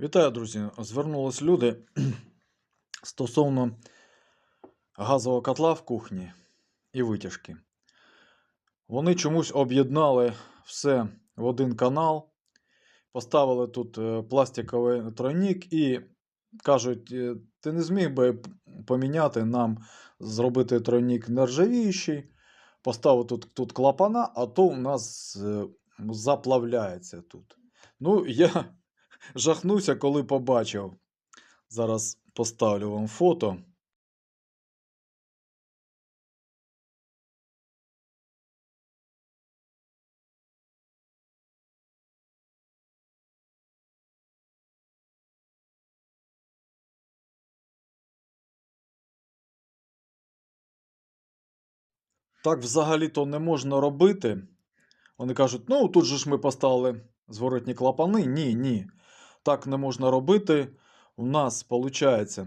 Вітаю, друзі! Звернулись люди стосовно газового котла в кухні і витяжки. Вони чомусь об'єднали все в один канал, поставили тут е, пластиковий тройник і кажуть: «Е, ти не зміг би поміняти нам, зробити тройник нержавіючий, поставити тут, тут клапана, а то у нас е, заплавляється тут. Ну, я жахнувся, коли побачив. Зараз поставлю вам фото. Так взагалі-то не можна робити. Вони кажуть, ну тут же ж ми поставили зворотні клапани. Ні, ні. Так не можна робити. У нас виходить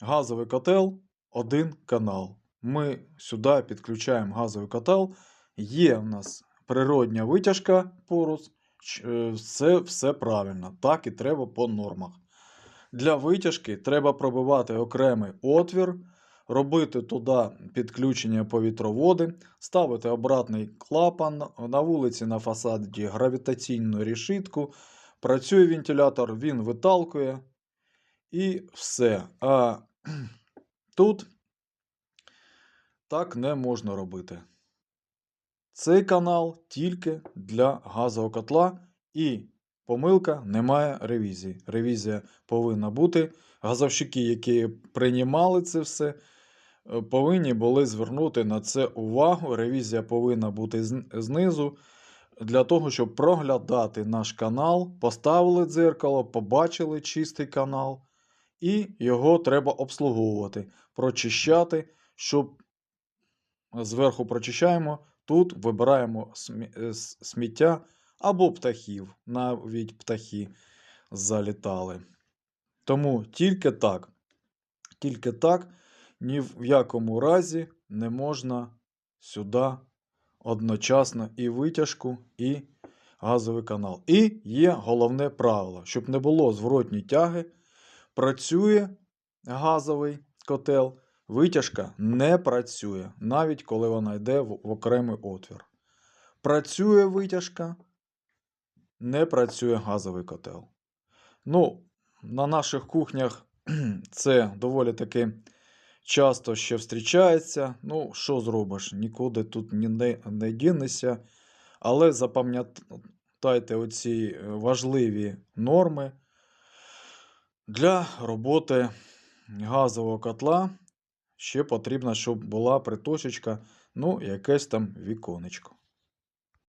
газовий котел, один канал. Ми сюди підключаємо газовий котел. Є у нас природня витяжка поруч. Ч- е, Все, все правильно. Так і треба по нормах. Для витяжки треба пробивати окремий отвір, робити туди підключення повітроводи, ставити обратний клапан, на вулиці на фасаді гравітаційну решітку. Працює вентилятор, він виталкує і все. А тут так не можна робити. Цей канал тільки для газового котла і помилка немає ревізії. Ревізія повинна бути. Газовщики, які приймали це все, е, повинні були звернути на це увагу. Ревізія повинна бути знизу. Для того, щоб проглядати наш канал, поставили дзеркало, побачили чистий канал, і його треба обслуговувати, прочищати, щоб зверху прочищаємо, тут вибираємо е, сміття або птахів, навіть птахи залітали. Тому тільки так, тільки так, ні в якому разі не можна сюди одночасно і витяжку, і газовий канал. І є головне правило, щоб не було зворотньої тяги, працює газовий котел, витяжка не працює, навіть коли вона йде в, окремий отвір. Працює витяжка, не працює газовий котел. Ну, на наших кухнях це доволі таки часто ще зустрічається. Ну, що зробиш? Нікуди тут не, не дінешся. Але запам'ятайте оці е, важливі норми для роботи газового котла. Ще потрібно, щоб була приточечка, ну, якесь там віконечко.